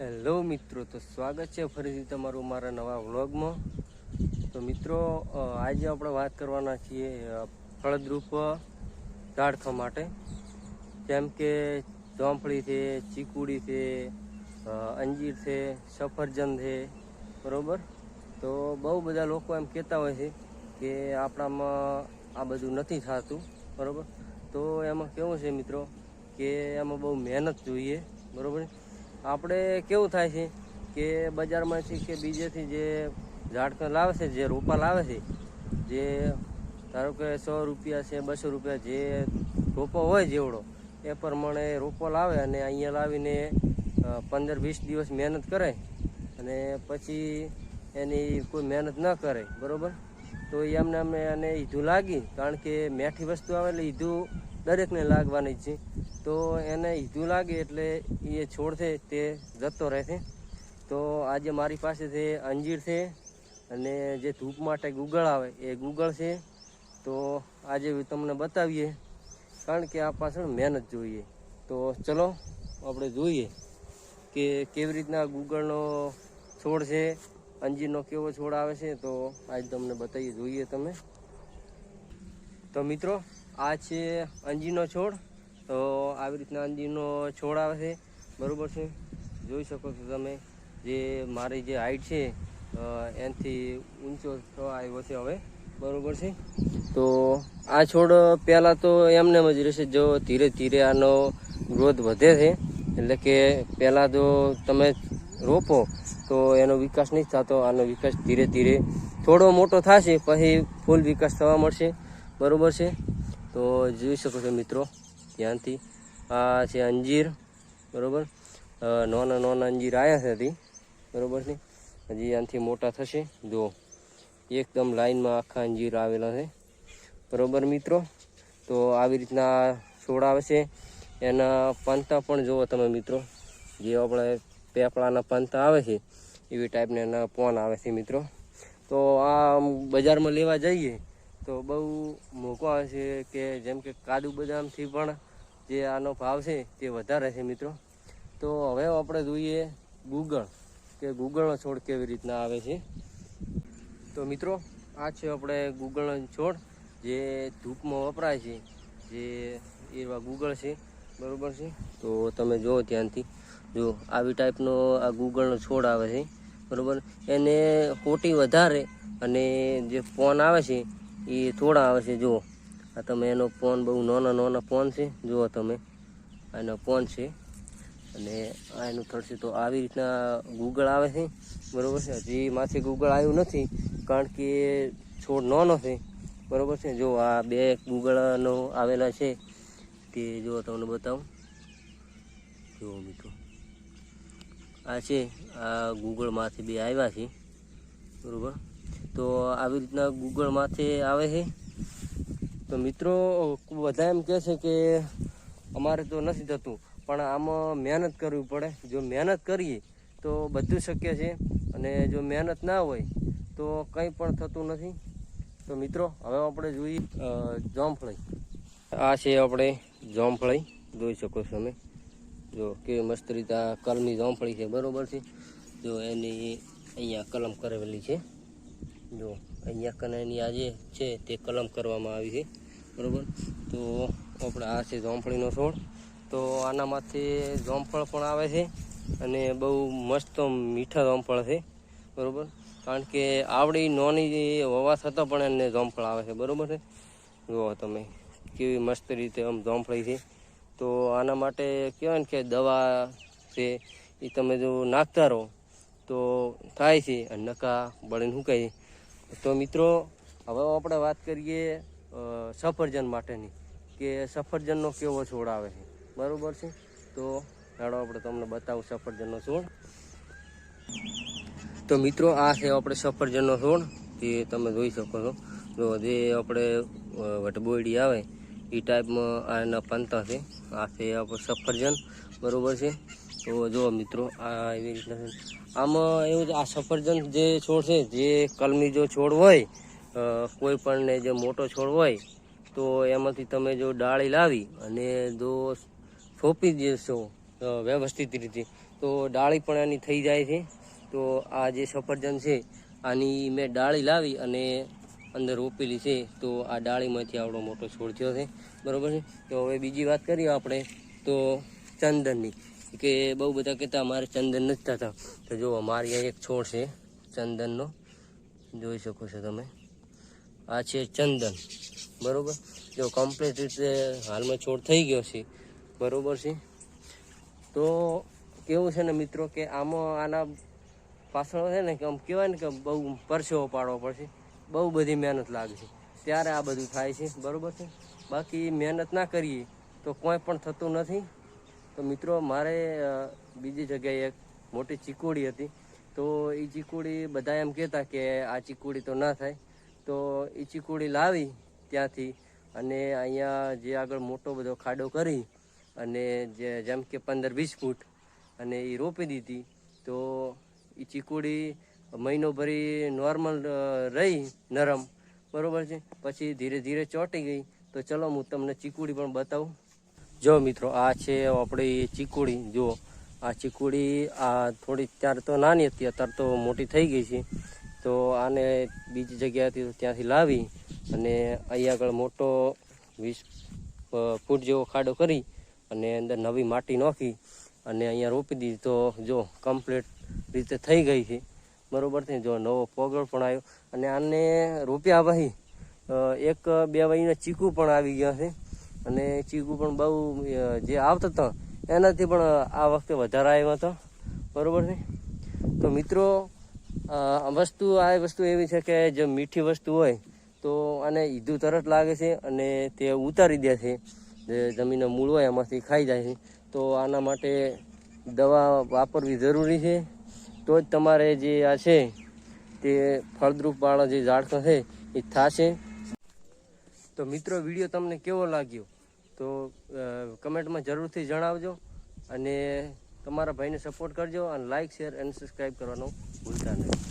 Hello મિત્રો, તો સ્વાગત છે ફરીથી તમારું મારા નવા વ્લોગમાં. તો મિત્રો આજે આપણે વાત કરવાના છીએ ફળદ્રુપ ઝાડખા માટે. જેમ કે જોંફળી છે, ચીકુડી છે અંજીર છે, સફરજન છે, બરાબર? તો બહુ બધા લોકો એમ કહેતા હોય છે કે આપણામાં આ બધું નથી થતું, બરાબર? તો એમાં કેવું છે મિત્રો કે એમાં બહુ મહેનત જોઈએ, બરોબર? આપણે કેવું થાય છે કે બજારમાંથી કે બીજેથી જે ઝાડખા લાવે છે, જે રોપા લાવે છે, જે ધારો કે સો રૂપિયા છે, બસો રૂપિયા જે રોપો હોય જેવડો, એ પ્રમાણે રોપો લાવે અને અહીંયા લાવીને પંદર વીસ દિવસ મહેનત કરે અને પછી એની કોઈ મહેનત ન કરે, બરોબર? તો એ એમને અમે એને ઈધું લાગી, કારણ કે મેઠી વસ્તુ આવે એટલે ઈધું દરેકને લાગવાની જ છે. તો એને ઈધું લાગે એટલે એ છોડ છે, તે જતો રહે છે. તો આજે મારી પાસે છે અંજીર છે અને જે ધૂપ માટે ગુગળ આવે, એ ગુગળ છે. તો આજે તમને બતાવીએ, કારણ કે આ પાછળ મહેનત જોઈએ. તો ચલો, આપણે જોઈએ કે કેવી રીતના ગુગળનો છોડ છે, અંજીરનો કેવો છોડ આવે છે, તો આજ તમને બતાવીએ, જોઈએ તમે. તો મિત્રો, આ છે અંજીરનો છોડ. તો આવી રીતના અંજીરનો છોડ આવે છે. બરાબર છે? જોઈ શકો છો તમે જે મારી જે હાઈટ છે એનાથી ઊંચો આવ્યો છે હવે. બરાબર છે? તો આ છોડ પહેલાં તો એમને જ રહેશે જો ધીરે ધીરે આનો ગ્રોથ વધે છે. એટલે કે પહેલાં જો તમે રોપો તો એનો વિકાસ નહીં થતો, આનો વિકાસ ધીરે ધીરે થોડો મોટો થશે, પછી ફૂલ વિકાસ થવા મળશે. બરાબર છે? તો જોઈ શકો છો મિત્રો. ધ્યાનથી આ છે અંજીર, બરાબર? નાના નાના અંજીર આવ્યા છે બરોબર છે? હજી આનાથી મોટા થશે. જો એકદમ લાઈનમાં આખા અંજીર આવેલા છે. બરોબર મિત્રો? તો આવી રીતના છોડ આવે છે એના પાંતા પણ જુઓ તમે મિત્રો. જે આપણે પેપળાના પાંતા આવે છે, એવી ટાઈપના એના પોન આવે છે મિત્રો. તો આ બજારમાં લેવા જઈએ, તો બહુ મોકો આવે છે કે જેમ કે કાજુ બદામથી પણ જે આનો ભાવ છે તે વધારે છે મિત્રો. તો હવે આપણે જોઈએ ગૂગળ કે ગૂગળનો છોડ કેવી રીતના આવે છે. તો મિત્રો, આ છે આપણે ગૂગળનો છોડ જે ધૂપમાં વપરાય છે. જે એવા ગૂગળ છે. બરાબર છે? તો તમે જુઓ ત્યાંથી જો આવી ટાઈપનો આ ગૂગળનો છોડ આવે છે. બરાબર? એને કોટી વધારે અને જે ફોન આવે છે, એ થોડા આવે છે. જુઓ. આ તમે એનો પોન બહુ નાના નાના પોન છે, જુઓ તમે. એનો પોન છે. અને આ એનું થડશે તો આવી રીતના ગૂગળ આવે છે, બરાબર છે? હજી માથે ગૂગળ આવ્યું નથી, કારણ કે છોડ નાનો છે, બરાબર છે? જો આ બે ગૂગળનો આવેલા છે, તે જો તમને બતાવું. જુઓ મિત્રો. આ છે, આ ગૂગળ માથે બે આવ્યા છે, બરાબર? તો આવી રીતના ગૂગળ માથે આવે છે તો મિત્રો, બધા એમ કહે છે કે અમારે તો નથી થતું, પણ આમાં મહેનત કરવી પડે. જો મહેનત કરીએ, તો બધું શક્ય છે. અને જો મહેનત ના હોય, તો કંઈ પણ થતું નથી. તો મિત્રો, હવે આપણે જોઈએ જોમફળી. આ છે આપણે જોમફળી, જોઈ શકો છો તમે. જો કેવી મસ્ત રીતે આ કલમી જોમફળી છે, બરાબર છે? જો એની અહીંયા કલમ કરેલી છે. જો અહીંયા કને એની આ જે છે, તે કલમ કરવામાં આવી છે. બરોબર? તો આપણે આ છે જામફળીનો છોડ. તો આનામાંથી જોમફળ પણ આવે છે અને બહુ મસ્ત મીઠા જોમફળ છે, બરાબર? કારણ કે આવડી નોની હોવા છતાં પણ એને જોમફળ આવે છે, બરોબર છે? જુઓ તમે કેવી મસ્ત રીતે આમ જોમફળી છે. તો આના માટે કહેવાય ને કે દવા છે, એ તમે જો નાખતા રહો, તો થાય છે. અને નકા બળીને સુકાય તો મિત્રો, હવે આપણે વાત કરીએ સફરજન માટેની, કે સફરજનનો કેવો છોડ આવે છે. બરાબર છે? તો હેડો આપણે તમને બતાવું સફરજનનો છોડ. તો મિત્રો, આ છે આપણે સફરજનનો છોડ. તે તમે જોઈ શકો છો. જો જે આપણે વટબોયડી આવે, એ ટાઈપમાં આના પંતા છે. આ છે આપણે સફરજન. બરોબર છે? તો જો મિત્રો, આ એવી રીતના આમાં એવું આ સફરજન જે છોડ છે, જે કલમી જો છોડ હોય કોઈ પણ જે મોટો છોડ હોય, તો એમાંથી તમે જો ડાળી લાવી અને જો સોંપી દેશો વ્યવસ્થિત રીતે. તો ડાળી પણ એની થઈ જાય છે. તો આ જે સફરજન છે, આની મેં ડાળી લાવી અને અંદર રોપેલી છે. તો આ ડાળીમાંથી આવડો મોટો છોડ થયો છે. બરાબર છે? તો હવે બીજી વાત કરીએ આપણે, તો ચંદનની. કે બહુ બધા કહેતા અમારે ચંદન નથી થતા. તો જો અમારી અહીંયા એક છોડ છે, ચંદનનો. જોઈ શકો છો તમે. આ છે ચંદન. બરાબર? જો કમ્પ્લીટ રીતે હાલમાં છોડ થઈ ગયો છે. બરોબર છે? તો કેવું છે ને મિત્રો કે આમાં આના પાછળ છે ને કે આમ કહેવાય ને કે બહુ પરસેવો પાડવો પડશે. બહુ બધી મહેનત લાગે છે. ત્યારે આ બધું થાય છે. બરોબર છે? બાકી મહેનત ના કરીએ તો કોઈ પણ થતું નથી. તો મિત્રો મારે બીજી જગ્યાએ એક મોટી ચીકુડી હતી. તો એ ચીકુડી બધા એમ કહેતા કે આ ચીકુડી તો ના થાય. તો એ ચીકુડી લાવી ત્યાંથી અને અહીંયા જે આગળ મોટો બધો ખાડો કરી અને જે જેમ કે પંદર વીસ ફૂટ અને એ રોપી દીધી, તો એ ચીકુડી મહિનો ભરી નોર્મલ રહી નરમ. બરાબર છે? પછી ધીરે ધીરે ચોંટી ગઈ. તો ચલો હું તમને ચીકુડી પણ બતાવું. જો મિત્રો, આ છે આપણી ચીકુડી. જુઓ, આ ચીકુડી આ થોડી ત્યારે તો નાની હતી, અત્યારે તો મોટી થઈ ગઈ છે. તો આને બીજી જગ્યાએથી ત્યાંથી લાવી અને અહીં આગળ મોટો વીસ ફૂટ જેવો ખાડો કરી અને અંદર નવી માટી નાખી અને અહીંયા રોપી દીધી. તો જો કમ્પ્લીટ રીતે થઈ ગઈ છે. બરોબર છે જો નવો પોગળ પણ આવ્યો. અને આને રોપ્યા પછી એક, બે વહીને ચીકુ પણ આવી ગયા છે. અને ચીકુ પણ બહુ જે આવતા હતા, એનાથી પણ આ વખતે વધારે આવ્યા હતા. બરોબર છે? તો મિત્રો વસ્તુ, આ વસ્તુ એવી છે કે જે મીઠી વસ્તુ હોય, તો આને ઈધું તરત લાગે છે અને તે ઉતારી દે છે. જે જમીનનો મૂળ હોય એમાંથી ખાઈ જાય છે. તો આના માટે દવા વાપરવી જરૂરી છે. તો જ તમારે જે આ છે, તે ફળદ્રુપ વાળા જે ઝાડખા છે, એ થશે. તો મિત્રો, વીડિયો તમને કેવો લાગ્યો? તો કમેન્ટમાં જરૂરથી જણાવજો. અને તમારા ભાઈને સપોર્ટ કરજો અને લાઇક શેર અને સબસ્ક્રાઈબ કરવાનું ભૂલતા નહીં.